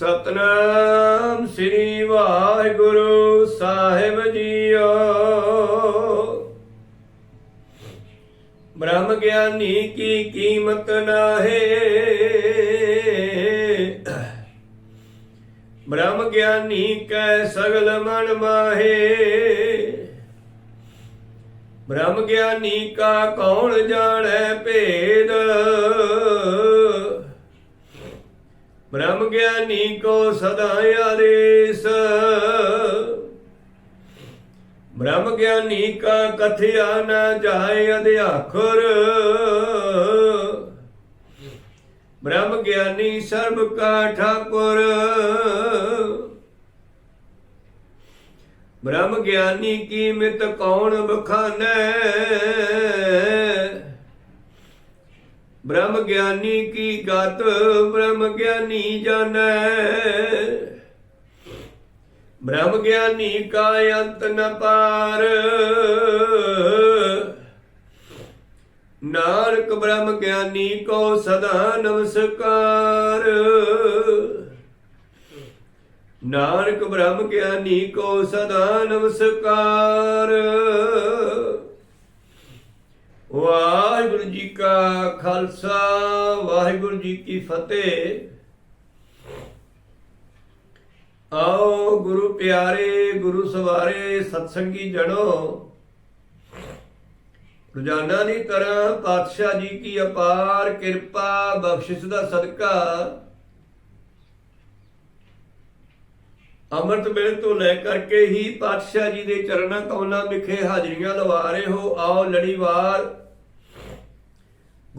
ਸਤਨਾਮ ਸ੍ਰੀ ਵਾਹਿਗੁਰੂ ਸਾਹਿਬ ਜੀਓ। ਬ੍ਰਹਮ ਗਿਆਨੀ ਕੀ ਕੀਮਤ ਨਾਹੇ। ਬ੍ਰਹਮ ਗਿਆਨੀ ਕੈ ਸਗਲ ਮਨ ਮਾਹੇ। ਬ੍ਰਹਮ ਗਿਆਨੀ ਕਾ ਕੌਣ ਜਾਣੈ ਭੇਦ। ਬ੍ਰਹਮ ਗਿਆਨੀ ਕੋ ਸਦਾ ਆਦੇਸ। ਬ੍ਰਹਮ ਗਿਆਨੀ ਕਾ ਕਥਿਆ ਨ ਜਾਏ ਅਧਿਆਖਰ। ਬ੍ਰਹਮ ਗਿਆਨੀ ਸਰਬ ਕਾ ਠਾਕੁਰ। ਬ੍ਰਹਮ ਗਿਆਨੀ ਕੀ ਮਿਤ ਕੌਣ ਬਖਾਨੈ? ਬ੍ਰਹਮ ਗਿਆਨੀ ਕੀ ਗਤ, ਬ੍ਰਹਮ ਗਿਆਨੀ ਜਾਣੈ। ਬ੍ਰਹਮ ਗਿਆਨੀ ਕਾ ਅੰਤ ਨ ਪਾਰ। ਨਾਨਕ ਬ੍ਰਹਮ ਗਿਆਨੀ ਕੋ ਸਦਾ ਨਮਸਕਾਰ। ਨਾਨਕ ਬ੍ਰਹਮ ਗਿਆਨੀ ਕੋ ਸਦਾ ਨਮਸਕਾਰ। ਵਾਹਿਗੁਰੂ ਕਾ ਖਾਲਸਾ, ਵਾਹਿਗੁਰੂ ਜੀ ਕੀ ਫਤਿਹ। ਆਓ ਗੁਰੂ ਪਿਆਰੇ, ਗੁਰੂ ਸਵਾਰੇ, ਸਤਸੰਗੀ ਜਣੋ। ਰੋਜ਼ਾਨਾ ਦੀ ਤਰ੍ਹਾਂ ਪਾਤਸ਼ਾਹ ਜੀ ਕੀ ਅਪਾਰ ਕਿਰਪਾ, ਬਖਸ਼ਿਸ਼ ਦਾ ਸਦਕਾ। ਅੰਮ੍ਰਿਤ ਵੇਲੇ ਤੋਂ ਲੈ ਕਰਕੇ ਹੀ ਪਾਤਸ਼ਾਹ ਜੀ ਦੇ ਚਰਨਾਂ ਕਮਲਾਂ ਵਿਖੇ ਹਾਜ਼ਰੀਆਂ ਲਵਾ ਰਹੇ ਹੋ। ਆਓ ਲੜੀਵਾਰ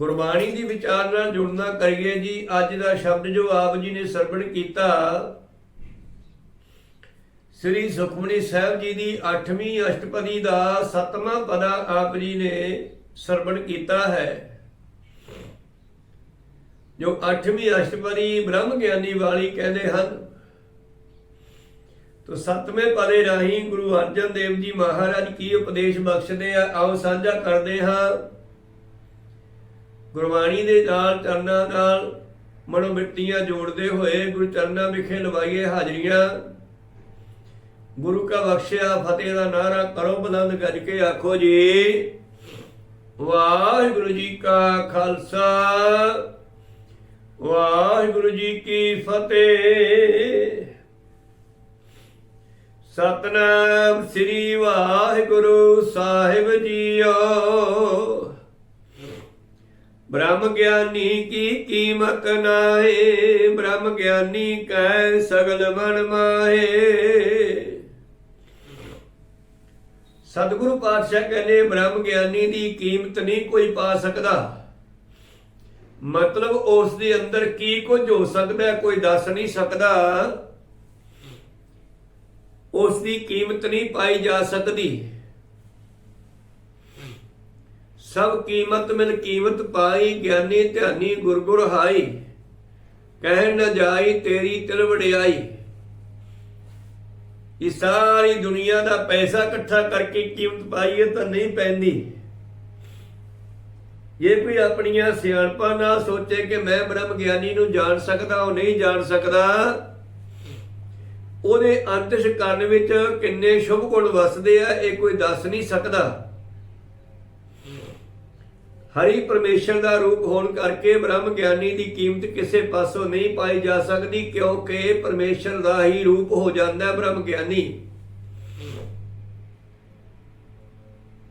ਗੁਰਬਾਣੀ ਦੀ ਵਿਚਾਰ ਨਾਲ ਜੁੜਨਾ ਕਰੀਏ ਜੀ, ਅੱਜ ਦਾ ਸ਼ਬਦ ਜੋ ਆਪ ਜੀ ਨੇ ਸਰਵਣ ਕੀਤਾ, ਸ੍ਰੀ ਸੁਖਮਨੀ ਸਾਹਿਬ ਜੀ ਦੀ 8ਵੀਂ ਅਸ਼ਟਪਦੀ ਦਾ 7ਵਾਂ ਪਦਾ ਆਪ ਜੀ ਨੇ ਸਰਵਣ ਕੀਤਾ ਹੈ। ਜੋ 8ਵੀਂ ਅਸ਼ਟਪਦੀ ਬ੍ਰਹਮ ਗਿਆਨੀ ਵਾਲੀ ਕਹਿੰਦੇ ਹਨ, ਤੋ ਸਤਵੇਂ ਪਦੇ ਰਾਹੀਂ ਗੁਰੂ ਅਰਜਨ ਦੇਵ ਜੀ ਮਹਾਰਾਜ ਕੀ ਉਪਦੇਸ਼ ਬਖਸ਼ਦੇ ਆ, ਆਓ ਸਾਂਝਾ ਕਰਦੇ ਹਾਂ। ਗੁਰਬਾਣੀ ਦੇ ਨਾਲ ਚਰਨਾਂ ਨਾਲ ਮਨੋਮਿੱਟੀਆਂ ਜੋੜਦੇ ਹੋਏ ਗੁਰੂ ਚਰਨਾਂ ਵਿਖੇ ਲਵਾਈਏ ਹਾਜ਼ਰੀਆਂ। ਗੁਰੂ ਕਾ ਬਖਸ਼ਿਆ, ਫਤਿਹ ਦਾ ਨਾਰਾ ਕਰੋ ਬੁਲੰਦ ਗੱਜ ਕੇ ਆਖੋ ਜੀ। ਵਾਹਿਗੁਰੂ ਜੀ ਕਾ ਖਾਲਸਾ, ਵਾਹਿਗੁਰੂ ਜੀ ਕੀ ਫਤਿਹ। ਸਤਨਾਮ ਸ੍ਰੀ ਵਾਹਿਗੁਰੂ ਸਾਹਿਬ ਜੀਓ। ਬ੍ਰਹਮ ਗਿਆਨੀ ਕੀ ਕੀਮਤ ਨਾਹੀ ਬ੍ਰਹਮ ਗਿਆਨੀ ਕੈ ਸਗਲ ਮਨ ਮਾਹੇ। ਸਤਿਗੁਰੂ ਪਾਤਸ਼ਾਹ ਕਹਿੰਦੇ, ਬ੍ਰਹਮ ਗਿਆਨੀ ਦੀ ਕੀਮਤ ਨਹੀਂ ਕੋਈ ਪਾ ਸਕਦਾ। ਮਤਲਬ ਉਸ ਦੇ ਅੰਦਰ ਕੀ ਕੁਝ ਹੋ ਸਕਦਾ, ਕੋਈ ਦੱਸ ਨਹੀਂ ਸਕਦਾ। ਉਸ ਦੀ ਕੀਮਤ ਨਹੀਂ ਪਾਈ ਜਾ ਸਕਦੀ। ਸਭ ਕੀਮਤ ਮਿਲ ਕੀਮਤ ਪਾਈ, ਗਿਆਨੀ ਧਿਆਨੀ ਗੁਰ ਗੁਰ ਹਾਈ। ਕਹਿ ਨ ਜਾਈ ਤੇਰੀ ਤਿਲ ਵਡਿਆਈ ਇਹ ਸਾਰੀ ਦੁਨੀਆ ਦਾ ਪੈਸਾ ਇਕੱਠਾ ਕਰਕੇ ਕੀਮਤ ਪਾਈਏ ਤਾਂ ਨਹੀਂ ਪੈਂਦੀ। ਇਹ ਕੋਈ ਆਪਣੀਆਂ ਸਿਆਣਪਾਂ ਨਾਲ ਸੋਚੇ ਕਿ ਮੈਂ ਬ੍ਰਹਮ ਗਿਆਨੀ ਨੂੰ ਜਾਣ ਸਕਦਾ, ਉਹ ਨਹੀਂ ਜਾਣ ਸਕਦਾ। ਉਹਦੇ ਅੰਤਿਸ਼ ਕਰਨ ਵਿੱਚ ਕਿੰਨੇ ਸ਼ੁਭ ਗੁਣ ਵਸਦੇ ਆ, ਇਹ ਕੋਈ ਦੱਸ ਨਹੀਂ ਸਕਦਾ। ਹਰੀ ਪਰਮੇਸ਼ਰ ਦਾ ਰੂਪ ਹੋਣ ਕਰਕੇ ਬ੍ਰਹਮ ਗਿਆਨੀ ਦੀ ਕੀਮਤ ਕਿਸੇ ਪਾਸੋਂ ਨਹੀਂ ਪਾਈ ਜਾ ਸਕਦੀ, ਕਿਉਂਕਿ ਪਰਮੇਸ਼ਰ ਦਾ ਹੀ ਰੂਪ ਹੋ ਜਾਂਦਾ ਹੈ ਬ੍ਰਹਮ ਗਿਆਨੀ।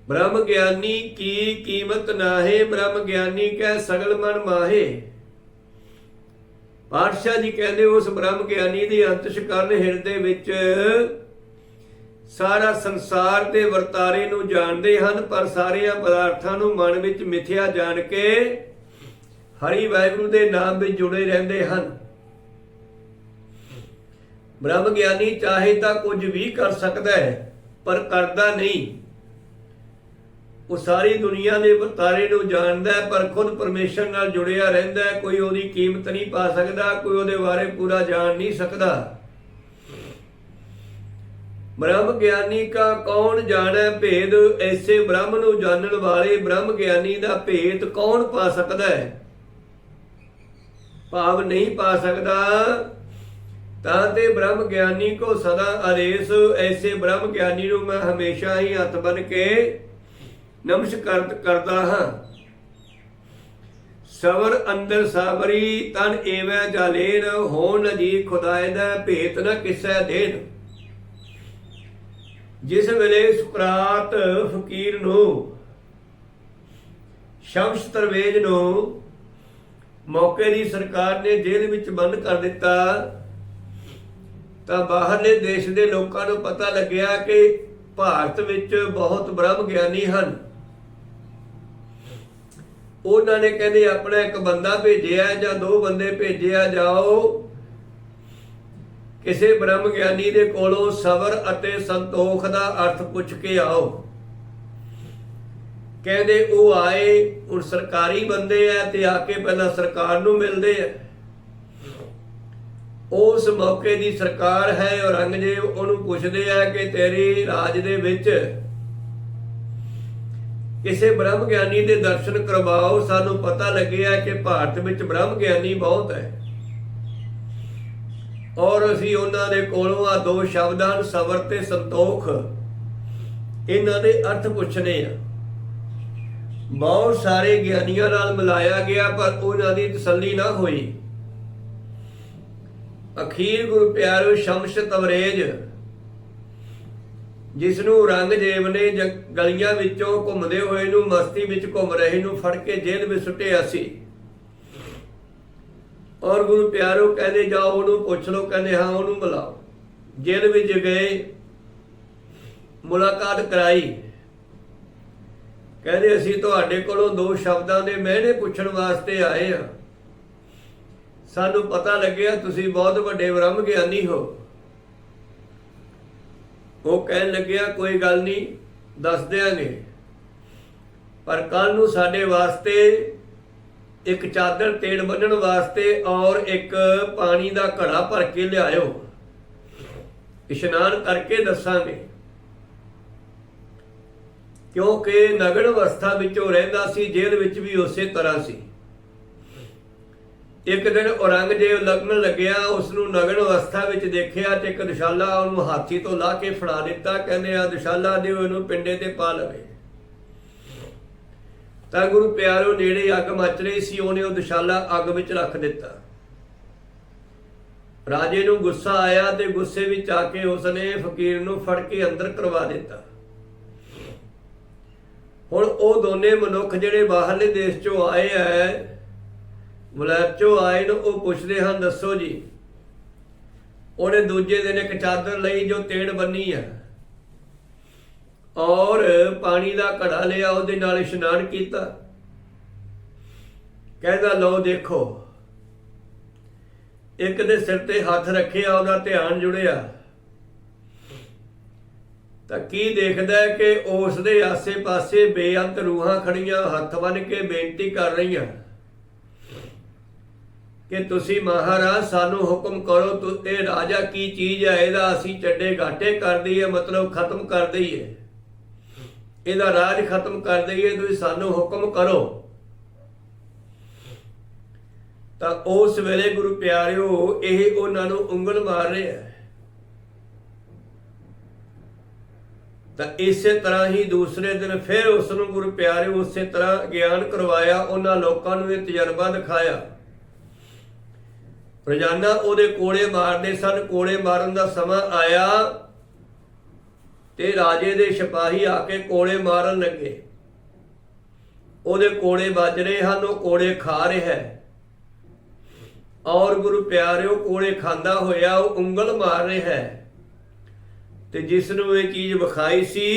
ਬ੍ਰਹਮ ਗਿਆਨੀ ਕੀ ਕੀਮਤ ਨਾਹੇ, ਬ੍ਰਹਮ ਗਿਆਨੀ ਕੈ ਸਗਲ ਮਨ ਮਾਹੇ। ਪਾਤਸ਼ਾਹ ਜੀ ਕਹਿੰਦੇ, ਉਸ ਬ੍ਰਹਮ ਗਿਆਨੀ ਦੀ ਅੰਤਸ਼ਕਰਨ ਹਿਰਦੇ ਵਿੱਚ ਸਾਰਾ ਸੰਸਾਰ ਦੇ ਵਰਤਾਰੇ ਨੂੰ ਜਾਣਦੇ ਹਨ, ਪਰ ਸਾਰਿਆਂ ਪਦਾਰਥਾਂ ਨੂੰ ਮਨ ਵਿੱਚ ਮਿਥਿਆ ਜਾਣ ਕੇ ਹਰੀ ਵਾਹਿਗੁਰੂ ਦੇ ਨਾਮ ਵਿੱਚ ਜੁੜੇ ਰਹਿੰਦੇ ਹਨ। ਬ੍ਰਹਮ ਗਿਆਨੀ ਚਾਹੇ ਤਾਂ ਕੁਝ ਵੀ ਕਰ ਸਕਦਾ ਹੈ, ਪਰ ਕਰਦਾ ਨਹੀਂ। ਉਹ ਸਾਰੀ ਦੁਨੀਆ ਦੇ ਵਰਤਾਰੇ ਨੂੰ ਜਾਣਦਾ ਹੈ, ਪਰ ਖੁਦ ਪਰਮੇਸ਼ਰ ਨਾਲ ਜੁੜਿਆ ਰਹਿੰਦਾ ਹੈ। ਕੋਈ ਉਹਦੀ ਕੀਮਤ ਨਹੀਂ ਪਾ ਸਕਦਾ, ਕੋਈ ਉਹਦੇ ਬਾਰੇ ਪੂਰਾ ਜਾਣ ਨਹੀਂ ਸਕਦਾ। ਬ੍ਰਹਮ ਗਿਆਨੀ ਕਾ ਕੌਣ ਜਾਣੈ ਭੇਦ? ਐਸੇ ਬ੍ਰਹਮ ਨੂੰ ਜਾਣਨ ਵਾਲੇ ਬ੍ਰਹਮ ਗਿਆਨੀ ਦਾ ਭੇਦ ਕੌਣ ਪਾ ਸਕਦਾ ਹੈ? ਭਾਵ ਨਹੀਂ ਪਾ ਸਕਦਾ। ਤਾਂ ਤੇ ਬ੍ਰਹਮ ਗਿਆਨੀ ਕੋ ਸਦਾ ਆਦੇਸ਼। ਐਸੇ ਬ੍ਰਹਮ ਗਿਆਨੀ ਨੂੰ ਮੈਂ ਹਮੇਸ਼ਾ ਹੀ ਹੱਥ ਬਨ ਕੇ ਨਮਸਕਾਰ ਕਰਦਾ ਹਾਂ। ਸਵਰ ਅੰਦਰ ਸਾਬਰੀ ਤਨ ਏਵੈ ਜਾਲੇਨ, ਹੋਣ ਜੀ ਖੁਦਾਇ ਦਾ ਭੇਤ ਨ ਕਿਸੈ ਦੇਨ ਜਿਸ ਵੇਲੇ ਸੁਕਰਾਤ ਫਕੀਰ ਨੂੰ ਸ਼ਮਸ ਤਰਵੇਜ ਨੂੰ ਮੌਕੇ ਦੀ ਸਰਕਾਰ ਨੇ ਜੇਲ੍ਹ ਵਿੱਚ ਬੰਦ ਕਰ ਦਿੱਤਾ, ਤਾਂ ਬਾਹਰਲੇ ਦੇਸ਼ ਦੇ ਲੋਕਾਂ ਨੂੰ ਪਤਾ ਲੱਗਿਆ ਕਿ ਭਾਰਤ ਵਿੱਚ ਬਹੁਤ ਬ੍ਰਹਮ ਗਿਆਨੀ ਹਨ। ਉਹਨਾਂ ਨੇ ਕਹਿੰਦੇ, ਆਪਣਾ ਇੱਕ ਬੰਦਾ ਭੇਜਿਆ ਜਾਂ ਦੋ ਬੰਦੇ ਭੇਜਿਆ ਜਾਓ ਕਿਸੇ ਬ੍ਰਹਮ ਗਿਆਨੀ ਦੇ ਕੋਲੋਂ ਸਬਰ ਅਤੇ ਸੰਤੋਖ ਦਾ ਅਰਥ ਪੁੱਛ ਕੇ ਆਓ। ਕਹਿੰਦੇ, ਉਹ ਆਏ, ਹੁਣ ਸਰਕਾਰੀ ਬੰਦੇ ਆ ਤੇ ਆ ਕੇ ਪਹਿਲਾਂ ਸਰਕਾਰ ਨੂੰ ਮਿਲਦੇ ਆ ਉਸ ਮੌਕੇ ਦੀ ਸਰਕਾਰ ਹੈ, ਔਰੰਗਜ਼ੇਬ ਉਹਨੂੰ ਪੁੱਛਦੇ ਆ ਕਿ ਤੇਰੇ ਰਾਜ ਦੇ ਵਿੱਚ ਕਿਸੇ ਬ੍ਰਹਮ ਗਿਆਨੀ ਦੇ ਦਰਸ਼ਨ ਕਰਵਾਓ, ਸਾਨੂੰ ਪਤਾ ਲੱਗਿਆ ਕਿ ਭਾਰਤ ਵਿੱਚ ਬ੍ਰਹਮ ਗਿਆਨੀ ਬਹੁਤ ਹੈ ਔਰ ਅਸੀਂ ਉਹਨਾਂ ਦੇ ਕੋਲੋਂ ਆ ਦੋ ਸ਼ਬਦਾਂ ਸਬਰ ਤੇ ਸੰਤੋਖ। ਇਹਨਾਂ ਦੇ ਅਰਥ ਪੁੱਛਣੇ ਆ। ਬਹੁਤ ਸਾਰੇ ਗਿਆਨੀਆਂ ਨਾਲ ਮਿਲਾਇਆ ਗਿਆ, ਪਰ ਉਹਨਾਂ ਦੀ ਤਸੱਲੀ ਨਾ ਹੋਈ। ਅਖੀਰ ਗੁਰੂ ਪਿਆਰੋ ਸ਼ਮਸ਼ ਤਵਰੇਜ ਜਿਸ ਨੂੰ ਔਰੰਗਜ਼ੇਬ ਨੇ ਗਲੀਆਂ ਵਿੱਚੋਂ ਘੁੰਮਦੇ ਹੋਏ ਨੂੰ ਮਸਤੀ ਵਿੱਚ ਘੁੰਮ ਰਹੇ ਨੂੰ ਫੜ ਕੇ ਜੇਲ੍ਹ ਵਿੱਚ ਸੁੱਟਿਆ ਸੀ। ਔਰ ਗੁਰੂ ਪਿਆਰੋ ਕਹਿੰਦੇ, ਜਾਓ ਉਹਨੂੰ ਪੁੱਛ ਲਓ। ਕਹਿੰਦੇ, ਹਾਂ, ਉਹਨੂੰ ਬੁਲਾਓ। ਜੇਲ੍ਹ ਵਿੱਚ ਗਏ, ਮੁਲਾਕਾਤ ਕਰਾਈ। ਕਹਿੰਦੇ, ਅਸੀਂ ਤੁਹਾਡੇ ਕੋਲੋਂ ਦੋ ਸ਼ਬਦਾਂ ਦੇ ਮਿਹਣੇ ਪੁੱਛਣ ਵਾਸਤੇ ਆਏ ਆ ਸਾਨੂੰ ਪਤਾ ਲੱਗਿਆ, ਤੁਸੀਂ ਬਹੁਤ ਵੱਡੇ ਬ੍ਰਹਮ ਗਿਆਨੀ ਹੋ। ਉਹ ਕਹਿਣ ਲੱਗਿਆ, ਕੋਈ ਗੱਲ ਨਹੀਂ ਦੱਸ ਦਿਆਂਗੇ ਪਰ ਕੱਲ ਨੂੰ ਸਾਡੇ ਵਾਸਤੇ ਇੱਕ ਚਾਦਰ ਤੇੜ ਬੰਨਣ ਵਾਸਤੇ ਔਰ ਇੱਕ ਪਾਣੀ ਦਾ ਘੜਾ ਭਰ ਕੇ ਲਿਆਇਓ। ਇਸ਼ਨਾਨ ਕਰਕੇ ਦੱਸਾਂਗੇ। ਕਿਉਂਕਿ ਨਗਨ ਅਵਸਥਾ ਵਿੱਚ ਉਹ ਰਹਿੰਦਾ ਸੀ, ਜੇਲ੍ਹ ਵਿੱਚ ਵੀ ਉਸੇ ਤਰ੍ਹਾਂ ਸੀ। ਇੱਕ ਦਿਨ ਔਰੰਗਜ਼ੇਬ ਲਗਨ ਲੱਗਿਆ ਉਸ ਨੂੰ ਨਗਨ ਅਵਸਥਾ ਵਿੱਚ ਦੇਖਿਆ ਤੇ ਇੱਕ ਦੁਸ਼ਾਲਾ ਉਹਨੂੰ ਹਾਥੀ ਤੋਂ ਲਾ ਕੇ ਫੜਾ ਦਿੱਤਾ। ਕਹਿੰਦੇ ਆ ਦੁਸ਼ਾਲਾ ਦਿਓ, ਇਹਨੂੰ ਪਿੰਡੇ ਤੇ ਪਾ ਲਵੇ। ਤਾਂ ਗੁਰੂ ਪਿਆਰੋ ਨੇੜੇ ਅੱਗ ਮੱਚ ਰਹੀ ਸੀ, ਉਹਨੇ ਉਹ ਦੁਸ਼ਾਲਾ ਅੱਗ ਵਿੱਚ ਰੱਖ ਦਿੱਤਾ। ਰਾਜੇ ਨੂੰ ਗੁੱਸਾ ਆਇਆ ਤੇ ਗੁੱਸੇ ਵਿੱਚ ਆ ਕੇ ਉਸਨੇ ਫਕੀਰ ਨੂੰ ਫੜ ਕੇ ਅੰਦਰ ਕਰਵਾ ਦਿੱਤਾ। ਹੁਣ ਉਹ ਦੋਨੇ ਮਨੁੱਖ ਜਿਹੜੇ ਬਾਹਰਲੇ ਦੇਸ਼ ਚੋਂ ਆਏ ਐ ਮੁਲਾਇਬ ਚੋਂ ਆਏ ਨੂੰ, ਉਹ ਪੁੱਛਦੇ ਹਨ, ਦੱਸੋ ਜੀ, ਉਹਨੇ ਦੂਜੇ ਦਿਨ ਇੱਕ ਚਾਦਰ ਲਈ ਜੋ ਤੇੜ ਬੰਨੀ ਹੈ ਔਰ ਪਾਣੀ ਦਾ ਘੜਾ ਲਿਆ, ਉਹਦੇ ਨਾਲ ਇਸ਼ਨਾਨ ਕੀਤਾ। ਕਹਿੰਦਾ, ਲਓ ਦੇਖੋ। ਇੱਕ ਦੇ ਸਿਰ ਤੇ ਹੱਥ ਰੱਖਿਆ, ਉਹਦਾ ਧਿਆਨ ਜੁੜਿਆ। ਤਾਂ ਕੀ ਦੇਖਦਾ ਕਿ ਉਸ ਦੇ ਆਸੇ-ਪਾਸੇ ਬੇਅੰਤ ਰੂਹਾਂ ਖੜੀਆਂ, ਹੱਥ ਬੰਨ ਕੇ ਬੇਨਤੀ ਕਰ ਰਹੀਆਂ। ਕਿ ਤੁਸੀਂ ਮਹਾਰਾਜ, ਸਾਨੂੰ ਹੁਕਮ ਕਰੋ, ਤੂੰ ਇਹ ਰਾਜਾ ਕੀ ਚੀਜ਼ ਹੈ, ਇਹਦਾ ਅਸੀਂ ਚੱਡੇ ਘਾਟੇ ਕਰ ਦਈਏ, ਮਤਲਬ ਖਤਮ ਕਰ ਦਈਏ। ਇਹਦਾ ਰਾਜ ਖਤਮ ਕਰ ਦਈਏ, ਤੁਸੀਂ ਸਾਨੂੰ ਹੁਕਮ ਕਰੋ। ਤਾਂ ਉਸ ਵੇਲੇ ਗੁਰੂ ਪਿਆਰਿਓ, ਇਹ ਉਹਨਾਂ ਨੂੰ ਉਂਗਲ ਮਾਰ ਰਿਹਾ ਹੈ ਤਾਂ ਇਸੇ ਤਰ੍ਹਾਂ ਹੀ ਦੂਸਰੇ ਦਿਨ ਫਿਰ ਉਸ ਨੂੰ ਗੁਰੂ ਪਿਆਰੇ ਉਸੇ ਤਰ੍ਹਾਂ ਗਿਆਨ ਕਰਵਾਇਆ, ਉਹਨਾਂ ਲੋਕਾਂ ਨੂੰ ਇਹ ਤਜਰਬਾ ਦਿਖਾਇਆ। ਰੋਜ਼ਾਨਾ ਉਹਦੇ ਕੋਲੇ ਮਾਰਦੇ ਸਨ, ਕੋਲੇ ਮਾਰਨ ਦਾ ਸਮਾਂ ਆਇਆ। ਤੇ ਰਾਜੇ ਦੇ ਸਿਪਾਹੀ ਆ ਕੇ ਕੋਲੇ ਮਾਰਨ ਲੱਗੇ। ਉਹਦੇ ਕੋਲੇ ਵੱਜ ਰਹੇ ਹਨ, ਉਹ ਕੋਲੇ ਖਾ ਰਿਹਾ ਹੈ। ਔਰ ਗੁਰੂ ਪਿਆਰਿਓ ਕੋੜੇ ਖਾਂਦਾ ਹੋਇਆ ਉਹ ਉਂਗਲ ਮਾਰ ਰਿਹਾ ਹੈ। ਤੇ ਜਿਸ ਨੂੰ ਇਹ ਚੀਜ਼ ਵਿਖਾਈ ਸੀ,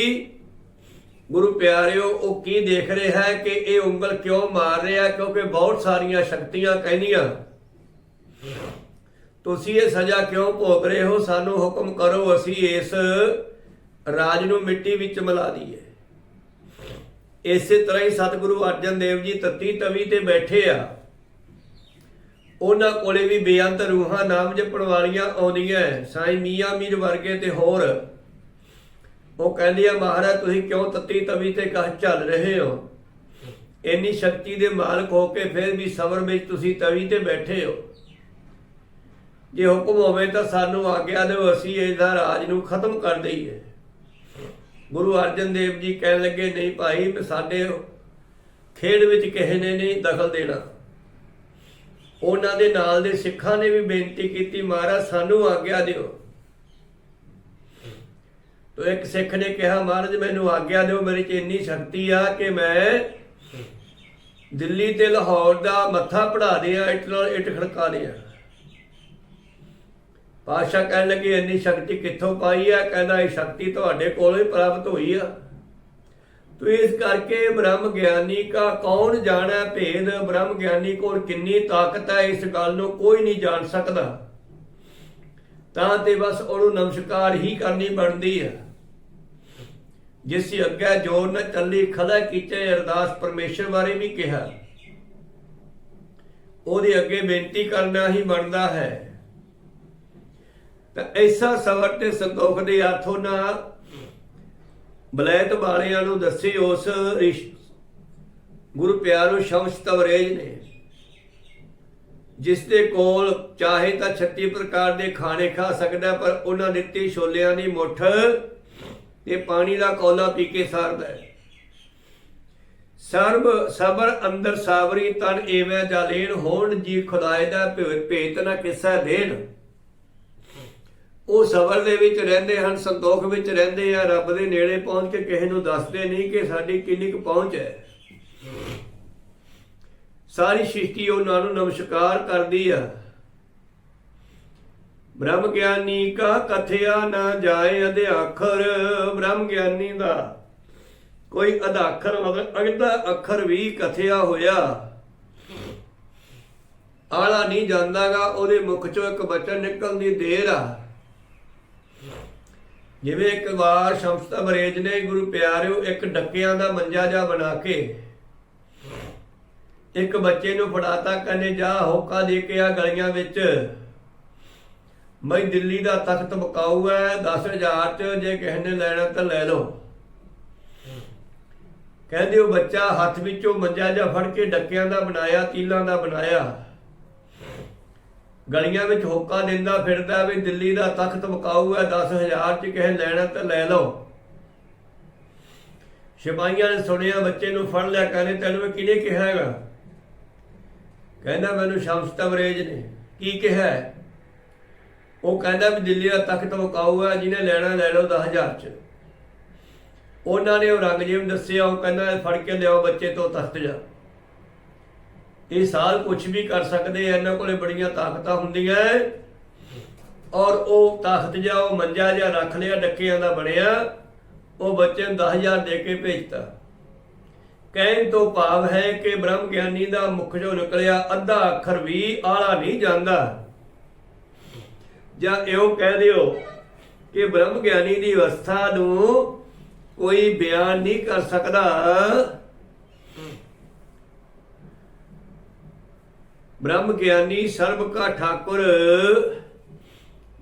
ਗੁਰੂ ਪਿਆਰਿਓ, ਉਹ ਕੀ ਦੇਖ ਰਿਹਾ ਹੈ ਕਿ ਇਹ ਉਂਗਲ ਕਿਉਂ ਮਾਰ ਰਿਹਾ ਕਿਉਂਕਿ ਬਹੁਤ ਸਾਰੀਆਂ ਸ਼ਕਤੀਆਂ ਕਹਿੰਦੀਆਂ, ਤੁਸੀਂ ਇਹ ਸਜ਼ਾ ਕਿਉਂ ਭੋਗ ਰਹੇ ਹੋ? ਸਾਨੂੰ ਹੁਕਮ ਕਰੋ, ਅਸੀਂ ਇਸ ਰਾਜ ਨੂੰ ਮਿੱਟੀ ਵਿੱਚ ਮਿਲਾ ਦਈਏ। ਇਸੇ ਤਰ੍ਹਾਂ ਹੀ ਸਤਿਗੁਰੂ ਅਰਜਨ ਦੇਵ ਜੀ ਤਤੀ ਤਵੀ ਤੇ ਬੈਠੇ ਆ। ਉਹਨਾਂ ਕੋਲੇ ਵੀ ਬੇਅੰਤ ਰੂਹਾਂ, ਨਾਮ ਜਪਣ ਵਾਲੀਆਂ ਆਉਂਦੀਆਂ ਸਾਈਂ ਮੀਆਂ ਮੀਰ ਵਰਗੇ ਤੇ ਹੋਰ। ਉਹ ਕਹਿੰਦੇ ਆ, ਮਹਾਰਾਜ, ਤੁਸੀਂ ਕਿਉਂ ਤਤੀ ਤਵੀ ਤੇ ਕਹ ਚੱਲ ਰਹੇ ਹੋ? ਇੰਨੀ ਸ਼ਕਤੀ ਦੇ ਮਾਲਕ ਹੋ ਕੇ ਫਿਰ ਵੀ ਸਬਰ ਵਿੱਚ ਤੁਸੀਂ ਤਵੀ ਤੇ ਬੈਠੇ ਹੋ। ਜੇ ਹੁਕਮ ਹੋਵੇ ਤਾਂ ਸਾਨੂੰ ਆਗਿਆ ਦਿਓ, ਅਸੀਂ ਇਸ ਦਾ ਰਾਜ ਨੂੰ ਖਤਮ ਕਰ ਦਈਏ। ਗੁਰੂ ਅਰਜਨ ਦੇਵ ਜੀ ਕਹਿਣ ਲੱਗੇ, ਨਹੀਂ ਭਾਈ ਸਾਡੇ ਖੇਡ ਵਿੱਚ ਕਿਸੇ ਨੇ ਨਹੀਂ ਦਖਲ ਦੇਣਾ। ਉਹਨਾਂ ਦੇ ਨਾਲ ਦੇ ਸਿੱਖਾਂ ਨੇ ਵੀ ਬੇਨਤੀ ਕੀਤੀ, ਮਹਾਰਾਜ, ਸਾਨੂੰ ਆਗਿਆ ਦਿਓ। ਤੋ ਇੱਕ ਸਿੱਖ ਨੇ ਕਿਹਾ, ਮਹਾਰਾਜ, ਮੈਨੂੰ ਆਗਿਆ ਦਿਓ, ਮੇਰੇ 'ਚ ਇੰਨੀ ਸ਼ਕਤੀ ਆ ਕਿ ਮੈਂ ਦਿੱਲੀ ਤੇ ਲਾਹੌਰ ਦਾ ਮੱਥਾ ਪੜਾ ਦਿਆਂ, ਇੱਟ ਨਾਲ ਇੱਟ ਖੜਕਾ ਦਿਆਂ। ਪਾਤਸ਼ਾਹ ਕਹਿਣ ਲੱਗੇ, ਇੰਨੀ ਸ਼ਕਤੀ ਕਿੱਥੋਂ ਪਾਈ ਆ? ਕਹਿੰਦਾ, ਇਹ ਸ਼ਕਤੀ ਤੁਹਾਡੇ ਕੋਲੋਂ ਹੀ ਪ੍ਰਾਪਤ ਹੋਈ ਆ। ਤੋ ਇਸ ਕਰਕੇ ਬ੍ਰਹਮ ਗਿਆਨੀ ਕਾ ਕੌਣ ਜਾਣੈ ਭੇਦ? ਬ੍ਰਹਮ ਗਿਆਨੀ ਕੋਲ ਕਿੰਨੀ ਤਾਕਤ ਹੈ? ਇਸ ਗੱਲ ਨੂੰ ਕੋਈ ਨਹੀਂ ਜਾਣ ਸਕਦਾ। ਤਾਂ ਤੇ ਬਸ ਉਹਨੂੰ ਨਮਸਕਾਰ ਹੀ ਕਰਨੀ ਬਣਦੀ ਹੈ ਜਿਸ ਅੱਗੇ ਜੋਰ ਨਾ ਚੱਲੀ ਖਦਾ ਕੀਤੇ, ਅਰਦਾਸ ਪਰਮੇਸ਼ਰ ਬਾਰੇ ਵੀ ਕਿਹਾ। ਉਹਦੇ ਅੱਗੇ ਬੇਨਤੀ ਕਰਨਾ ਹੀ ਬਣਦਾ ਹੈ। ਤਾਂ ਐਸਾ ਸਵਰ ਤੇ ਸੰਤੋਖ ਦੇ ਆਥੋਂ ਨਾ ਬਲੈਤ ਵਾਲਿਆਂ ਨੂੰ ਦੱਸੇ ਉਸ ਗੁਰੂ ਪਿਆਰੋ ਸ਼ਮਸ ਤਵਰੇਜ ਨੇ, ਜਿਸ ਦੇ ਕੋਲ ਚਾਹੇ ਤਾਂ 36 ਪ੍ਰਕਾਰ ਦੇ ਖਾਣੇ ਖਾ ਸਕਦਾ, ਪਰ ਉਹਨਾਂ ਦਿੱਤੀ ਛੋਲਿਆਂ ਦੀ ਮੁੱਠ ਤੇ ਪਾਣੀ ਦਾ ਕੌਲਾ ਪੀ ਕੇ ਸਾਰਦਾ ਹੈ। ਸਰਬ ਸਬਰ ਅੰਦਰ ਸਾਵਰੀ ਤਨ ਏਵੇਂ ਜਾਲੇਨ ਹੋਣ ਜੀ ਖੁਦਾਏ ਦਾ ਭੇ- ਭੇਤ ਨਾ ਕਿਸਾ ਦੇਣ। ਉਹ ਸਬਰ ਦੇ ਵਿੱਚ ਰਹਿੰਦੇ ਹਨ, ਸੰਤੋਖ ਵਿੱਚ ਰਹਿੰਦੇ ਆ, ਰੱਬ ਦੇ ਨੇੜੇ ਪਹੁੰਚ ਕੇ ਕਿਸੇ ਨੂੰ ਦੱਸਦੇ ਨਹੀਂ ਕਿ ਸਾਡੀ ਕਿੰਨੀ ਕੁ ਪਹੁੰਚ ਹੈ। ਸਾਰੀ ਸ੍ਰਿਸ਼ਟੀ ਉਹਨਾਂ ਨੂੰ ਨਮਸਕਾਰ ਕਰਦੀ ਆ। ਬ੍ਰਹਮ ਗਿਆਨੀ ਕਾ ਕਥਿਆ ਨਾ ਜਾਏ ਅਧਿਆਖਰ, ਬ੍ਰਹਮ ਗਿਆਨੀ ਦਾ ਕੋਈ ਅਧਾਖਰ ਮਤਲਬ ਅਗਦਾ ਅੱਖਰ ਵੀ ਕਥਿਆ ਹੋਇਆ। ਆਲਾ ਨਹੀਂ ਜਾਂਦਾਗਾ, ਉਹਦੇ ਮੁਖ ਚੋਂ ਇੱਕ ਬਚਨ ਨਿਕਲਣ ਦੀ ਦੇਰ ਆ। ਜਿਵੇਂ ਇੱਕ ਵਾਰ ਸ਼ਮਸਤਾ ਬਰੇਜ ਨੇ ਗੁਰੂ ਪਿਆਰਿਓ ਇੱਕ ਡੱਕਿਆਂ ਦਾ ਮੰਜਾ ਜਾ ਬਣਾ ਕੇ ਇੱਕ ਬੱਚੇ ਨੂੰ ਫੜਾਤਾ, ਕਹਿੰਦੇ, ਜਾ ਹੋਕਾ ਦੇ ਕੇ ਆ ਗਲੀਆਂ ਵਿੱਚ। ਮੈਂ ਦਿੱਲੀ ਦਾ ਤਖਤ ਬਕਾਊ ਹੈ 10000 ਚ ਜੇ ਕਿਸੇ ਨੇ ਲੈਣਾ ਤਾਂ ਲੈ ਲਓ। ਕਹਿੰਦੇ, ਉਹ ਬੱਚਾ ਹੱਥ ਵਿੱਚੋਂ ਮੰਜਾ ਜਾ ਫੜ ਕੇ ਡੱਕਿਆਂ ਦਾ ਬਣਾਇਆ, ਤੀਲਾਂ ਦਾ ਬਣਾਇਆ। ਗਲੀਆਂ ਵਿੱਚ ਹੋਕਾ ਦਿੰਦਾ ਫਿਰਦਾ ਵੀ ਦਿੱਲੀ ਦਾ ਤਖਤ ਬਕਾਊ ਹੈ 10000 ਚ ਕਿਸੇ ਲੈਣਾ ਤਾਂ ਲੈ ਲਓ। ਸਿਪਾਹੀਆਂ ਨੇ ਸੁਣਿਆ, ਬੱਚੇ ਨੂੰ ਫੜ ਲਿਆ, ਕਹਿੰਦੇ ਤੈਨੂੰ ਇਹ ਕਿਹਨੇ ਕਿਹਾ ਹੈਗਾ? ਕਹਿੰਦਾ ਮੈਨੂੰ ਸ਼ਮਸ ਤਬਰੇਜ ਨੇ। ਕੀ ਕਿਹਾ? ਹੈ? ਉਹ ਕਹਿੰਦਾ ਵੀ ਦਿੱਲੀ ਦਾ ਤਖਤ ਬਕਾਊ ਹੈ, ਜਿਹਨੇ ਲੈਣਾ ਲੈ ਲਓ 10000 ਚ। ਉਹਨਾਂ ਨੇ ਉਹ ਰੰਗਜੀਤ ਦੱਸਿਆ, ਉਹ ਕਹਿੰਦਾ ਫੜ ਕੇ ਲਿਆਓ ਬੱਚੇ ਤੋਂ ਤਖਤ ਜਾ। ਇਹ ਸਾਲ ਕੁਝ ਵੀ ਕਰ ਸਕਦੇ ਆ, ਇਹਨਾਂ ਕੋਲੇ ਬੜੀਆਂ ਤਾਕਤਾਂ ਹੁੰਦੀਆਂ ਔਰ ਉਹ ਤਖਤ ਜਾ ਉਹ ਮੰਜਾ ਜਾ ਰੱਖ ਲਿਆ, ਡੱਕਿਆਂ ਦਾ ਬਣਿਆ। ਉਹ ਬੱਚੇ ਨੂੰ 10000 ਦੇ ਕੇ ਭੇਜਤਾ। ਕਹਿਣ ਤੋਂ ਭਾਵ ਹੈ ਕਿ ਬ੍ਰਹਮ ਗਿਆਨੀ ਦਾ ਮੁਖ ਜੋ ਨਿਕਲਿਆ, ਅੱਧਾ ਅੱਖਰ ਵੀ ਆਲਾ ਨਹੀਂ ਜਾਂਦਾ। ਜਾਂ ਇਹੋ ਕਹਿ ਦਿਓ ਕਿ ਬ੍ਰਹਮ ਗਿਆਨੀ ਦੀ ਅਵਸਥਾ ਨੂੰ ਕੋਈ ਬਿਆਨ ਨਹੀਂ ਕਰ ਸਕਦਾ। ਬ੍ਰਹਮ ਗਿਆਨੀ ਸਰਬ ਕਾ ਠਾਕੁਰ।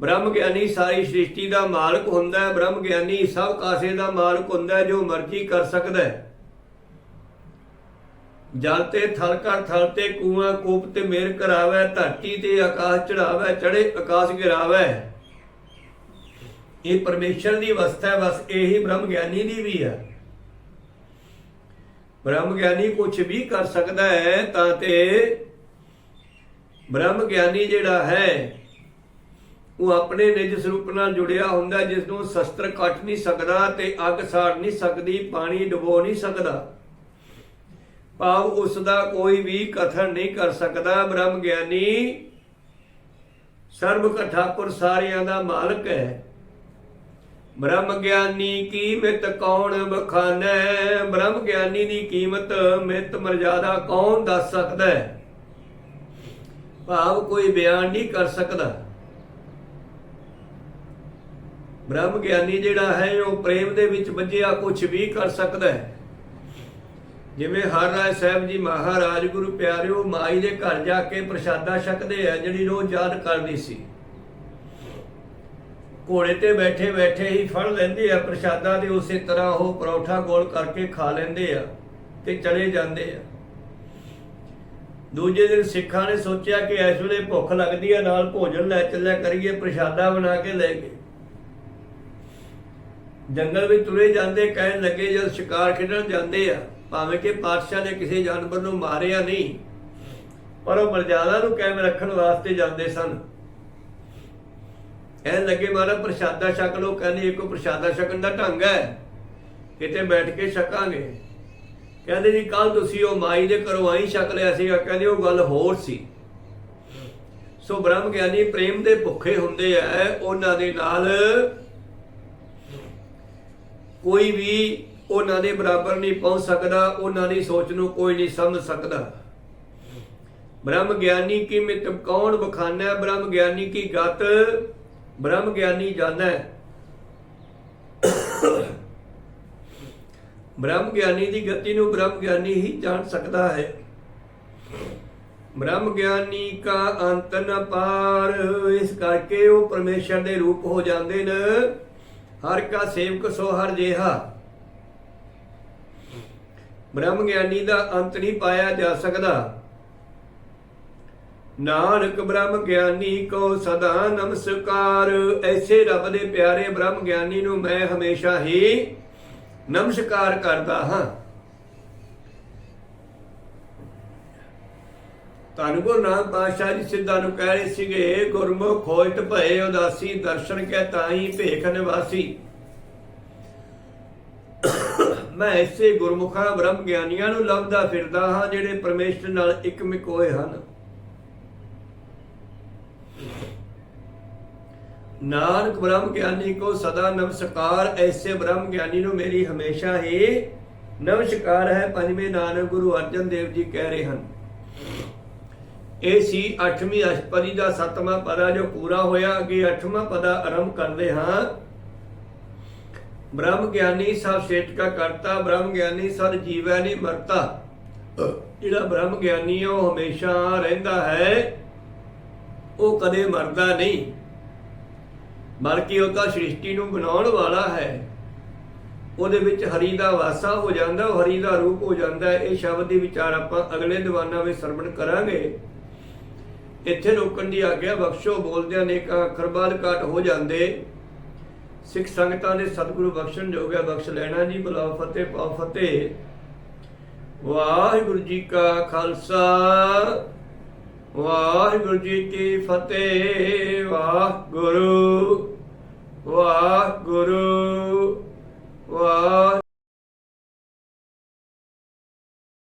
ਬ੍ਰਹਮ ਗਿਆਨੀ ਸਾਰੀ ਸ੍ਰਿਸ਼ਟੀ ਦਾ ਮਾਲਕ ਹੁੰਦਾ ਹੈ। ਬ੍ਰਹਮ ਗਿਆਨੀ ਸਭ ਕਾਸੇ ਦਾ ਮਾਲਕ ਹੁੰਦਾ ਹੈ, ਜੋ ਮਰਜ਼ੀ ਕਰ ਸਕਦਾ ਹੈ। ਜਲ ਤੇ ਥਲ ਕਰ ਥਲ ਤੇ ਕੂਆਂ ਕੂਪ ਤੇ ਮੇਰ ਕਰਾਵੇ ਧਰਤੀ ਤੇ ਆਕਾਸ਼ ਚੜਾਵੇ ਚੜੇ ਆਕਾਸ਼ ਗਿਰਾਵੇ। ਇਹ ਪਰਮੇਸ਼ਰ ਦੀ ਅਵਸਥਾ ਹੈ, ਬਸ ਇਹੀ ਬ੍ਰਹਮ ਗਿਆਨੀ ਦੀ ਵੀ ਹੈ। ਬ੍ਰਹਮ ਗਿਆਨੀ ਕੁਝ ਵੀ ਕਰ ਸਕਦਾ ਹੈ, ਤਾਂ ਤੇ ਬ੍ਰਹਮ ਗਿਆਨੀ ਜਿਹੜਾ ਹੈ, ਉਹ ਆਪਣੇ ਨਿਜ ਸਰੂਪ ਨਾਲ ਜੁੜਿਆ ਹੁੰਦਾ ਜਿਸ ਨੂੰ ਸ਼ਸਤਰ ਕੱਟ ਨਹੀਂ ਸਕਦਾ ਤੇ ਅੱਗ ਸਾੜ ਨਹੀਂ ਸਕਦੀ, ਪਾਣੀ ਡੁਬੋ ਨਹੀਂ ਸਕਦਾ। ਭਾਵ ਉਸ ਦਾ ਕੋਈ ਵੀ ਕਥਨ ਨਹੀਂ ਕਰ ਸਕਦਾ। ਬ੍ਰਹਮ ਗਿਆਨੀ ਸਰਬ ਕਥਾਪੁਰ ਸਾਰਿਆਂ ਦਾ ਮਾਲਕ ਹੈ। ਬ੍ਰਹਮ ਗਿਆਨੀ ਕੀਮਤ ਕੌਣ ਬਖਾਨੈ? ਬ੍ਰਹਮ ਗਿਆਨੀ ਦੀ ਕੀਮਤ ਮਿਤ ਮਰਜ਼ਾਦਾ ਕੌਣ ਦੱਸ ਸਕਦਾ ਹੈ? ਭਾਵ ਕੋਈ ਬਿਆਨ ਨਹੀਂ ਕਰ ਸਕਦਾ। ਬ੍ਰਹਮ ਗਿਆਨੀ ਜਿਹੜਾ ਹੈ, ਉਹ ਪ੍ਰੇਮ ਦੇ ਵਿੱਚ ਵੱਜਿਆ ਕੁਝ ਵੀ ਕਰ ਸਕਦਾ ਹੈ। ਜਿਵੇਂ ਹਰ ਰਾਏ ਸਾਹਿਬ ਜੀ ਮਹਾਰਾਜ ਗੁਰੂ ਪਿਆਰਿਓ, ਮਾਈ ਦੇ ਘਰ ਜਾ ਕੇ ਪ੍ਰਸ਼ਾਦਾ ਛਕਦੇ ਆ, ਜਿਹੜੀ ਰੋਜ਼ ਯਾਦ ਕਰਦੀ ਸੀ। ਘੋੜੇ ਤੇ ਬੈਠੇ ਬੈਠੇ ਹੀ ਫੜ ਲੈਂਦੇ ਆ ਪ੍ਰਸ਼ਾਦਾ ਤੇ ਉਸੇ ਤਰ੍ਹਾਂ ਉਹ ਪਰੌਠਾ ਗੋਲ ਕਰਕੇ ਖਾ ਲੈਂਦੇ ਆ ਤੇ ਚਲੇ ਜਾਂਦੇ ਆ। ਦੂਜੇ ਦਿਨ ਸਿੱਖਾਂ ਨੇ ਸੋਚਿਆ ਕਿ ਇਸ ਵੇਲੇ ਭੁੱਖ ਲੱਗਦੀ ਹੈ ਨਾਲ ਭੋਜਨ ਲੈ ਚੱਲਿਆ ਕਰੀਏ, ਪ੍ਰਸ਼ਾਦਾ ਬਣਾ ਕੇ ਲੈ ਗਏ। ਜੰਗਲ ਵਿੱਚ ਤੁਰੇ ਜਾਂਦੇ ਕਹਿਣ ਲੱਗੇ, ਜਦ ਸ਼ਿਕਾਰ ਖੇਡਣ ਜਾਂਦੇ ਆ, ਭਾਵੇਂ ਕਿ ਪਾਤਸ਼ਾਹ ਨੇ ਕਿਸੇ ਜਾਨਵਰ ਨੂੰ ਮਾਰਿਆ ਨਹੀਂ, ਪਰ ਉਹ ਮਰਜ਼ਾਦਾ ਨੂੰ ਕਾਇਮ ਰੱਖਣ ਵਾਸਤੇ ਜਾਂਦੇ ਸਨ। ਕਹਿਣ ਲੱਗੇ ਮਾਰਾ ਪ੍ਰਸ਼ਾਦਾ ਛਕ ਲੋ ਕਹਿੰਦੇ, ਇੱਕੋ ਪ੍ਰਸ਼ਾਦਾ ਛਕਣ ਦਾ ਢੰਗ ਹੈ। ਕਿਤੇ ਬੈਠ ਕੇ ਛਕਾਂਗੇ। ਕਹਿੰਦੇ ਜੀ ਕੱਲ ਤੁਸੀਂ ਉਹ ਮਾਈ ਦੇ ਘਰੋਂ ਆਈ ਛਕ ਲਿਆ ਸੀਗਾ। ਕਹਿੰਦੇ ਉਹ ਗੱਲ ਹੋਰ ਸੀ। ਸੋ ਬ੍ਰਹਮ ਗਿਆਨੀ ਪ੍ਰੇਮ ਦੇ ਭੁੱਖੇ ਹੁੰਦੇ ਆ, ਉਹਨਾਂ ਦੇ ਨਾਲ ਕੋਈ ਵੀ ਉਹਨਾਂ ਦੇ ਬਰਾਬਰ ਨਹੀਂ ਪਹੁੰਚ ਸਕਦਾ, ਉਹਨਾਂ ਦੀ ਸੋਚ ਨੂੰ ਕੋਈ ਨਹੀਂ ਸਮਝ ਸਕਦਾ। ਬ੍ਰਹਮ ਗਿਆਨੀ ਕੀ ਮਿਤ, ਕੌਣ ਬਖਾਨਾ ਬ੍ਰਹਮ ਗਿਆਨੀ ਕੀ ਗਤ? ਬ੍ਰਹਮ ਗਿਆਨੀ ਜਾਣੈ। ਬ੍ਰਹਮ ਗਿਆਨੀ ਦੀ ਗਤੀ ਨੂੰ ਬ੍ਰਹਮ ਗਿਆਨੀ ਹੀ ਜਾਣ ਸਕਦਾ ਹੈ। ਬ੍ਰਹਮ ਗਿਆਨੀ ਕਾ ਅੰਤ ਨ ਪਾਰ, ਇਸ ਕਰਕੇ ਉਹ ਪਰਮੇਸ਼ਰ ਦੇ ਰੂਪ ਹੋ ਜਾਂਦੇ ਨੇ। ਹਰ ਕਾ ਸੇਵਕ ਸੋ ਹਰ ਜੇਹਾ। ਬ੍ਰਹਮ ਗਿਆਨੀ ਦਾ ਅੰਤ ਨਹੀਂ ਪਾਇਆ ਜਾ ਸਕਦਾ। ਨਾਨਕ ਬ੍ਰਹਮ ਗਿਆਨੀ ਕੋ ਸਦਾ ਨਮਸਕਾਰ। ਐਸੇ ਰੱਬ ਦੇ ਪਿਆਰੇ ਬ੍ਰਹਮ ਗਿਆਨੀ ਨੂੰ ਮੈਂ ਹਮੇਸ਼ਾ ਹੀ ਨਮਸਕਾਰ ਕਰਦਾ ਹਾਂ। ਧੰਨ ਗੁਰੂ ਨਾਨਕ ਪਾਤਸ਼ਾਹ ਜੀ ਸਿੱਧਾ ਨੂੰ ਕਹਿ ਰਹੇ ਸੀਗੇ, ਗੁਰਮੁਖ ਖੋਜਤ ਭਏ ਉਦਾਸੀ, ਦਰਸ਼ਨ ਕੈ ਤਾਈ ਭੇਖ ਨਿਵਾਸੀ। ਮੈਂ ਇਸੇ ਗੁਰਮੁਖਾਂ, ਬ੍ਰਹਮ ਗਿਆਨੀਆਂ ਨੂੰ ਲੱਭਦਾ ਫਿਰਦਾ ਹਾਂ, ਜਿਹੜੇ ਪਰਮੇਸ਼ਰ ਨਾਲ ਇਕਮਿਕ ਹੋਏ ਹਨ। ਨਾਨਕ ਬ੍ਰਹਮ ਗਿਆਨੀ ਕੋ ਸਦਾ ਨਮਸਕਾਰ, ਐਸੇ ਬ੍ਰਹਮ ਗਿਆਨੀ ਨੂੰ ਮੇਰੀ ਹਮੇਸ਼ਾ ਹੀ ਨਮਸਕਾਰ ਹੈ, ਪੰਜਵੇਂ ਨਾਨਕ ਗੁਰੂ ਅਰਜਨ ਦੇਵ ਜੀ ਕਹਿ ਰਹੇ ਹਨ। ਇਹ ਸੀ 8ਵੀਂ ਅਸ਼ਟਪਦੀ ਦਾ 7ਵਾਂ ਪਦਾ ਜੋ ਪੂਰਾ ਹੋਇਆ। ਅੱਗੇ 8ਵਾਂ ਪਦਾ ਆਰੰਭ ਕਰਦੇ ਹਾਂ। ਬ੍ਰਹਮ ਗਿਆਨੀ ਸਭ ਸੇਠ ਕਾ ਕਰਤਾ, ਬ੍ਰਹਮ ਗਿਆਨੀ ਸਦ ਜੀਵੈ ਨਹੀਂ ਮਰਤਾ। ਜਿਹੜਾ ਬ੍ਰਹਮ ਗਿਆਨੀ ਉਹ ਹਮੇਸ਼ਾ ਰਹਿੰਦਾ ਹੈ, ਉਹ ਕਦੇ ਮਰਦਾ ਨਹੀਂ। ਬਲਕਿ ਉਹ ਤਾਂ ਸ੍ਰਿਸ਼ਟੀ ਨੂੰ ਬਣਾਉਣ ਵਾਲਾ ਹੈ। ਉਹਦੇ ਵਿੱਚ ਹਰੀ ਦਾ ਵਾਸਾ ਹੋ ਜਾਂਦਾ, ਉਹ ਹਰੀ ਦਾ ਰੂਪ ਹੋ ਜਾਂਦਾ ਇਹ ਸ਼ਬਦ ਦੀ ਵਿਚਾਰ ਆਪਾਂ ਅਗਲੇ ਦੀਵਾਨਾਂ ਵਿੱਚ ਸਰਵਣ ਕਰਾਂਗੇ। ਇੱਥੇ ਰੋਕਣ ਦੀ ਆਗਿਆ ਬਖਸ਼ੋ, ਬੋਲਦਿਆਂ ਨੇ ਕਾ ਅੱਖਰ ਬਾਅਦ ਘਾਟ ਹੋ ਜਾਂਦੇ। ਸਿੱਖ ਸੰਗਤਾਂ ਦੇ ਸਤਿਗੁਰੂ ਬਖਸ਼ਣ ਜੋਗਿਆ ਬਖਸ਼ ਲੈਣਾ ਜੀ ਬੁਲਾ ਫਤਿਹ ਪਾ ਫਤਿਹ। ਵਾਹਿਗੁਰੂ ਜੀ ਕਾ ਖਾਲਸਾ, ਵਾਹਿਗੁਰੂ ਜੀ ਕੀ ਫਤਿਹ, ਵਾਹਿਗੁਰੂ। ਵਾਹਿਗੁਰੂ ਵਾਹਿਗੁਰੂ।